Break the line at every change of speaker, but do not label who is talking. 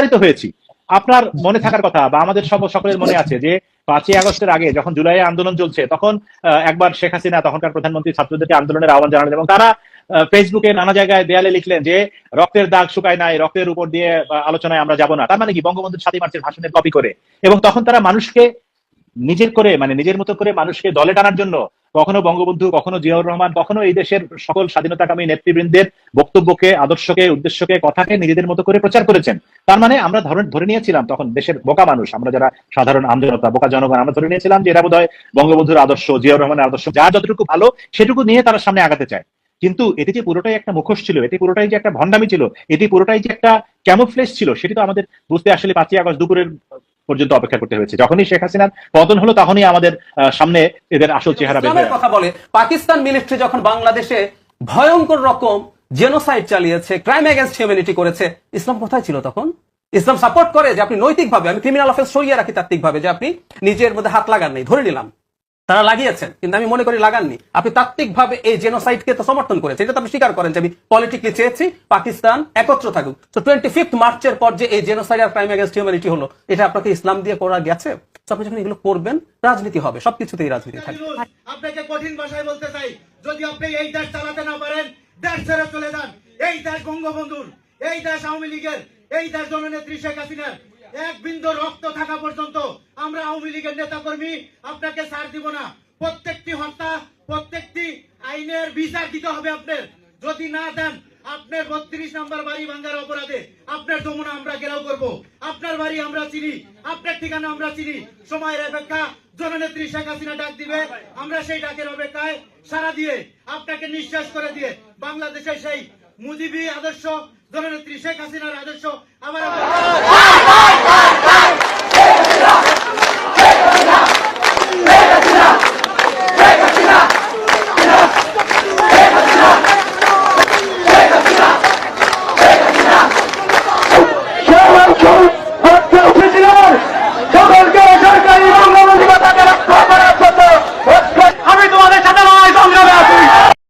প্রতারিত হয়েছি। আপনার মনে থাকার কথা বা আমাদের সব সকলের মনে আছে যে পাঁচই আগস্টের আগে যখন জুলাই আন্দোলন চলছে, তখন একবার শেখ হাসিনা তখনকার প্রধানমন্ত্রী ছাত্রদেরকে আন্দোলনের আহ্বান জানালেন এবং তারা ফেসবুকে নানা জায়গায় দেয়ালে লিখলেন যে রক্তের দাগ শুকায় নাই, রক্তের উপর দিয়ে আলোচনায় আমরা যাব না। তার মানে কি? বঙ্গবন্ধুর সাতই মার্চের ভাষণের কপি করে। এবং তখন তারা মানুষকে নিজের করে মানে নিজের মতো করে মানুষকে দলে টানার জন্য কখনো বঙ্গবন্ধু, কখনো জিয়াউর রহমান, কখনো এই দেশের সকল স্বাধীনতাকামী নেতৃবৃন্দের বক্তব্যকে, আদর্শকে, উদ্দেশ্যকে, কথাকে নিজেদের মতো করে প্রচার করেছেন। তার মানে আমরা ধরে ধরে নিয়েছিলাম তখন দেশের বোকা মানুষ, আমরা যারা সাধারণ আমজনতা, বোকা জনগণ, আমরা ধরে নিয়েছিলাম যে এরা বোধহয় বঙ্গবন্ধুর আদর্শ, জিয়াউর রহমানের আদর্শ, যা যতটুকু ভালো সেটুকু নিয়ে তারা সামনে আগাতে চায়। কিন্তু এটি যে পুরোটাই একটা মুখোশ ছিল, এটি পুরোটাই যে একটা ভণ্ডামি ছিল, এটি পুরোটাই যে একটা ক্যামোফ্লেস ছিল, সেটি তো আমাদের বুঝতে আসলে পাঁচই আগস্ট দুপুরের পর্যন্ত অপেক্ষা করতে হয়েছে। যখনই শেখ হাসিনার পতন হলো, তখনই আমাদের সামনে এদের আসল চেহারা বের
কথা বলে পাকিস্তান মিলিটারি যখন বাংলাদেশে ভয়ঙ্কর রকম জেনোসাইড চালিয়েছে ক্রাইম এগেনস্ট হিউম্যানিটি করেছে, ইসলাম কোথায় ছিল তখন? ইসলাম সাপোর্ট করে যে আপনি নৈতিকভাবে, আমি ক্রিমিনাল অফেন্স সরিয়ে রাখি তাত্ত্বিকভাবে, যে আপনি নিজের মধ্যে হাত লাগান নেই, ধরে নিলাম। তারা লাগিয়েছেন কিন্তু আমি মনে করি লাগাননি। আপনি তাত্ত্বিকভাবে এই জেনোসাইডকে তো সমর্থন করেছেন এটা তো আপনি স্বীকার করেন যে আমি পলিটিক্যালি চেয়েছি পাকিস্তান একত্র থাকুক। তো টোয়েন্টি ফিফথ মার্চের পর যে এই জেনোসাইড আর ক্রাইম এগেনস্ট হিউম্যানিটি হলো এটা আপনাকে ইসলাম দিয়ে করা গেছে? আপনি যখন এগুলো করবেন রাজনীতি হবে সবকিছুতেই রাজনীতি থাকবে।
আপনাকে কঠিন ভাষায় বলতে চাই যদি আপনি এই দেশ চালাতে না পারেন দেশ ছেড়ে চলে যান। এই দেশ বঙ্গবন্ধুর এই দেশ আওয়ামী লীগের এই দেশ জননেত্রী শেখ হাসিনার এক বিন্দু রক্ত থাকা পর্যন্ত আমরা আওয়ামী লীগের নেতা কর্মী আপনাকে ছাড় দিব না। প্রত্যেকটি হত্যা, প্রত্যেকটি আইনের বিচার দিতে হবে আপনার। যদি না দেন, আপনার বত্রিশ নাম্বার বাড়ি ভাঙ্গার অপরাধে আপনার যমুনা আমরা ঘেরাও করব। আপনার বাড়ি আমরা চিনি, আপনার ঠিকানা আমরা চিনি। সময়ের অপেক্ষা জননেত্রী শেখ হাসিনা ডাক দিবে, আমরা সেই ডাকের অপেক্ষায় সারা দিয়ে আপনাকে নিঃশ্বাস করে দিয়ে বাংলাদেশের সেই মুজিবি আদর্শ জননেত্রী শেখ হাসিনার আদর্শ আমার